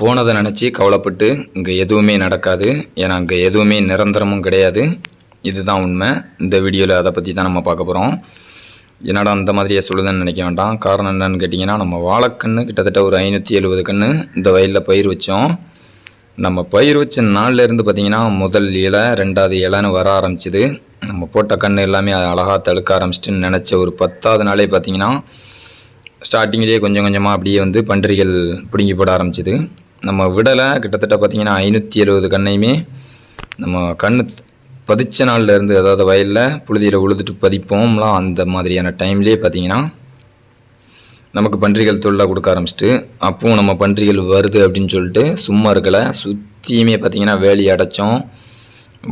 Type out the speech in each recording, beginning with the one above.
போனதை நினச்சி கவலைப்பட்டு இங்கே எதுவுமே நடக்காது. ஏன்னா அங்கே எதுவுமே நிரந்தரமும் கிடையாது. இதுதான் உண்மை. இந்த வீடியோவில் அதை பற்றி தான் நம்ம பார்க்க போகிறோம் என்னடா அந்த மாதிரியே சொல்லுதுன்னு நினைக்க வேண்டாம். காரணம் என்னன்னு கேட்டிங்கன்னா நம்ம வாழைக்கன்று கிட்டத்தட்ட ஒரு ஐநூற்றி எழுபது கன்று இந்த வயலில் பயிர் வச்சோம். நம்ம பயிர் வச்ச நாள்லேருந்து இருந்து முதல் இலை ரெண்டாவது இலைன்னு வர ஆரம்பிச்சிது. நம்ம போட்ட கன்று எல்லாமே அழகாக தழுக்க ஆரம்பிச்சிட்டுன்னு நினச்ச ஒரு பத்தாவது நாளே பார்த்தீங்கன்னா ஸ்டார்டிங்லேயே கொஞ்சம் கொஞ்சமாக அப்படியே வந்து பன்றிகள் பிடுங்கி போட ஆரம்பிச்சிது. நம்ம விடலை கிட்டத்தட்ட பார்த்தீங்கன்னா ஐநூற்றி எழுபது கண்ணையுமே நம்ம கண் பதிச்ச நாள்லேருந்து அதாவது வயலில் புழுதியில் உழுதுட்டு பதிப்போம்லாம் அந்த மாதிரியான டைம்லேயே பார்த்தீங்கன்னா நமக்கு பன்றிகள் தொல்லை கொடுக்க ஆரம்பிச்சிட்டு அப்பவும் நம்ம பன்றிகள் வருது அப்படின்னு சொல்லிட்டு சும்மா இருக்கலை. சுற்றியுமே பார்த்தீங்கன்னா வேலி அடைச்சோம்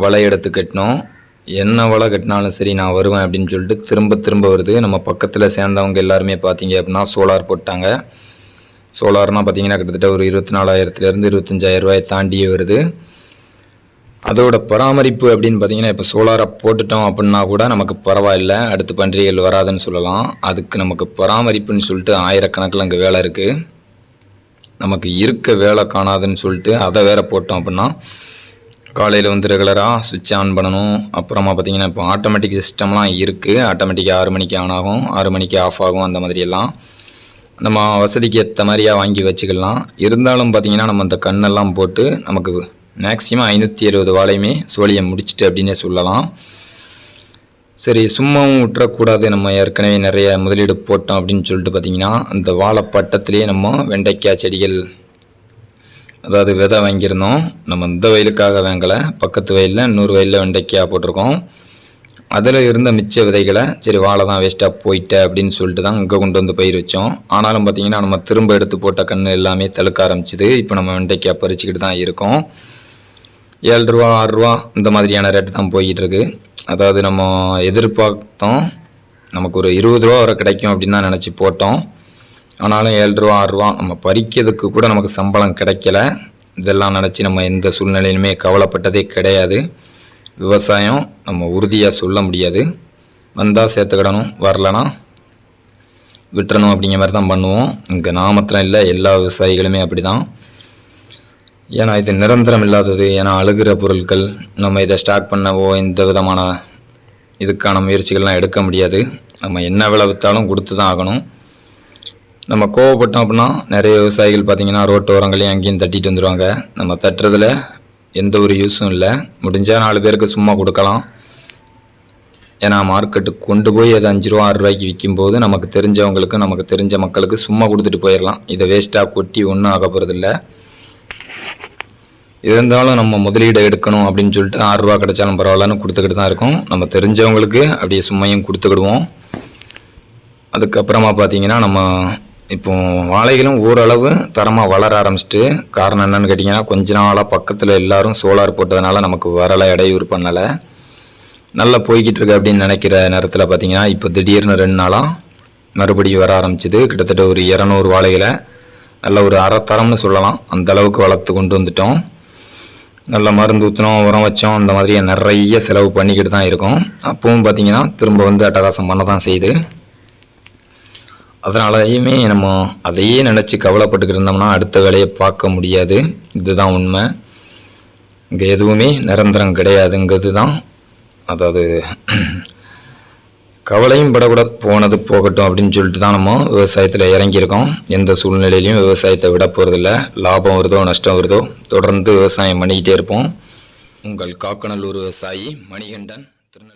வலை எடுத்து கட்டினோம். என்ன வலை கட்டினாலும் சரி நான் வருவேன் அப்படின்னு சொல்லிட்டு திரும்ப திரும்ப வருது. நம்ம பக்கத்தில் சேர்ந்தவங்க எல்லாருமே பார்த்தீங்க அப்படின்னா சோலார் போட்டாங்க. சோலார்னால் பார்த்தீங்கன்னா கிட்டத்தட்ட ஒரு இருபத்தி நாலாயிரத்துலேருந்து இருபத்தஞ்சாயிரம் ரூபாயை தாண்டியே வருது. அதோட பராமரிப்பு அப்படின்னு பார்த்தீங்கன்னா இப்போ சோலாரை போட்டுட்டோம் அப்படின்னா கூட நமக்கு பரவாயில்ல அடுத்து பன்றிகள் வராதுன்னு சொல்லலாம். அதுக்கு நமக்கு பராமரிப்புன்னு சொல்லிட்டு ஆயிரக்கணக்கில் அங்கே வேலை இருக்குது நமக்கு இருக்க வேலை காணாதுன்னு சொல்லிட்டு அதை வேற போட்டோம் அப்படின்னா காலையில் வந்து ரெகுலராக சுவிட்ச் ஆன் பண்ணணும். அப்புறமா பார்த்தீங்கன்னா இப்போ ஆட்டோமேட்டிக் சிஸ்டம்லாம் இருக்குது ஆட்டோமேட்டிக்காக ஆறு மணிக்கு ஆன் ஆகும். ஆறு மணிக்கு ஆஃப் ஆகும் அந்த மாதிரியெல்லாம். நம்ம வசதிக்கு ஏற்ற மாதிரியாக வாங்கி வச்சுக்கலாம். இருந்தாலும் பார்த்தீங்கன்னா நம்ம அந்த கண்ணெல்லாம் போட்டு நமக்கு மேக்ஸிமம் ஐநூற்றி எழுபது வாழையுமே சோழியை முடிச்சிட்டு அப்படின்னே சொல்லலாம். சரி சும்மாவும் விட்டுறக்கூடாது. நம்ம ஏற்கனவே நிறைய முதலீடு போட்டோம் அப்படின்னு சொல்லிட்டு பார்த்தீங்கன்னா அந்த வாழைப்பட்டத்திலேயே நம்ம வெண்டைக்காய் செடிகள் அதாவது விதை வாங்கியிருந்தோம். நம்ம இந்த வயலுக்காக வாங்கலை. பக்கத்து வயலில் நூறு வயலில் வெண்டைக்காய் போட்டிருக்கோம். அதில் இருந்த மிச்ச விதைகளை சரி வாழை தான் வேஸ்ட்டாக போயிட்டேன் அப்படின்னு சொல்லிட்டு தான் இங்கே கொண்டு வந்து பயிர் வச்சோம். ஆனாலும் பார்த்தீங்கன்னா நம்ம திரும்ப எடுத்து போட்ட கன்று எல்லாமே தழுக்க ஆரம்பிச்சிது. இப்போ நம்ம வெண்டைக்காய் பறிச்சுக்கிட்டு தான் இருக்கோம். ஏழு ரூபா ஆறு ரூபா இந்த மாதிரியான ரேட்டு தான் போய்கிட்டுருக்கு அதாவது நம்ம எதிர்பார்த்தோம் நமக்கு ஒரு இருபது ரூபா வரை கிடைக்கும் அப்படின்னு தான் நினச்சி போட்டோம். ஆனாலும் ஏழு ரூபா ஆறு ரூபா நம்ம பறிக்கிறதுக்கு கூட நமக்கு சம்பளம் கிடைக்கல. இதெல்லாம் நினச்சி நம்ம எந்த சூழ்நிலையிலுமே கவலைப்பட்டதே கிடையாது. விவசாயம் நம்ம உறுதியாக சொல்ல முடியாது. வந்தால் சேர்த்துக்கிடணும் வரலனா விட்டுறணும் அப்படிங்கிற மாதிரி தான் பண்ணுவோம். இங்கே நாமத்திரம் இல்லை எல்லா விவசாயிகளுமே அப்படி தான் ஏன்னா இது நிரந்தரம் இல்லாதது. ஏன்னா அழுகிற பொருட்கள் நம்ம இதை ஸ்டாக் பண்ணவோ எந்த விதமான இதுக்கான முயற்சிகள்லாம் எடுக்க முடியாது. நம்ம என்ன விலை விற்றாலும் கொடுத்து தான் ஆகணும். நம்ம கோவப்பட்டோம் அப்படின்னா நிறைய விவசாயிகள் பார்த்திங்கன்னா ரோட்டு ஓரங்களையும் அங்கேயும் தட்டிட்டு வந்துடுவாங்க நம்ம தட்டுறதுல எந்த ஒரு யூஸும் இல்லை. முடிஞ்சால் நாலு பேருக்கு சும்மா கொடுக்கலாம். ஏன்னா மார்க்கெட்டுக்கு கொண்டு போய் அது அஞ்சு ரூபா ஆறு ரூபாய்க்கு விற்கும்போது நமக்கு தெரிஞ்சவங்களுக்கு நமக்கு தெரிஞ்ச மக்களுக்கு சும்மா கொடுத்துட்டு போயிடலாம். இதை வேஸ்ட்டாக கொட்டி ஒன்றும் ஆக போகிறதில்ல இருந்தாலும் நம்ம முதலீடு எடுக்கணும் அப்படின்னு சொல்லிட்டு ஆறுரூவா கிடைச்சாலும் பரவாயில்லன்னு கொடுத்துக்கிட்டு தான் இருக்கும். நம்ம தெரிஞ்சவங்களுக்கு அப்படியே சும்மையும் கொடுத்துக்கிடுவோம். அதுக்கப்புறமா பார்த்தீங்கன்னா நம்ம இப்போ வாழைகளும் ஓரளவு தரமாக வளர ஆரம்பிச்சிட்டு காரணம் என்னன்னு கேட்டிங்கன்னா கொஞ்ச நாளாக பக்கத்தில் எல்லாரும் சோலார் போட்டதுனால நமக்கு வரலை இடையூறு பண்ணலை. நல்லா போய்கிட்டு இருக்கு அப்படின்னு நினைக்கிற நேரத்தில் பார்த்தீங்கன்னா இப்போ திடீர்னு ரெண்டு நாளாக மறுபடியும் வர ஆரம்பிச்சிது. கிட்டத்தட்ட ஒரு இரநூறு வாழைகளை நல்ல ஒரு அறத்தரம்னு சொல்லலாம். அந்த அளவுக்கு வளர்த்து கொண்டு வந்துட்டோம். நல்ல மருந்து ஊற்றினோம் உரம் வச்சோம் அந்த மாதிரி நிறைய செலவு பண்ணிக்கிட்டு தான் இருக்கோம். அப்பவும் பார்த்தீங்கன்னா திரும்ப வந்து அட்டகாசம் பண்ண தான் செய்யுது. அதனாலையுமே நம்ம அதையே நினச்சி கவலைப்பட்டுக்கிட்டு இருந்தோம்னா அடுத்த வேலையை பார்க்க முடியாது. இதுதான் உண்மை. இங்கே எதுவுமே நிரந்தரம் கிடையாதுங்கிறது தான். அதாவது கவலையும் படக்கூட போனது போகட்டும் அப்படின்னு சொல்லிட்டு தான் நம்ம விவசாயத்தில் இறங்கியிருக்கோம். எந்த சூழ்நிலையிலையும் விவசாயத்தை விட போகிறதில்ல லாபம் வருதோ நஷ்டம் வருதோ தொடர்ந்து விவசாயம் பண்ணிக்கிட்டே இருப்போம். உங்கள் காக்கநல்லூர் விவசாயி மணிகண்டன் திருநெல்வேலி.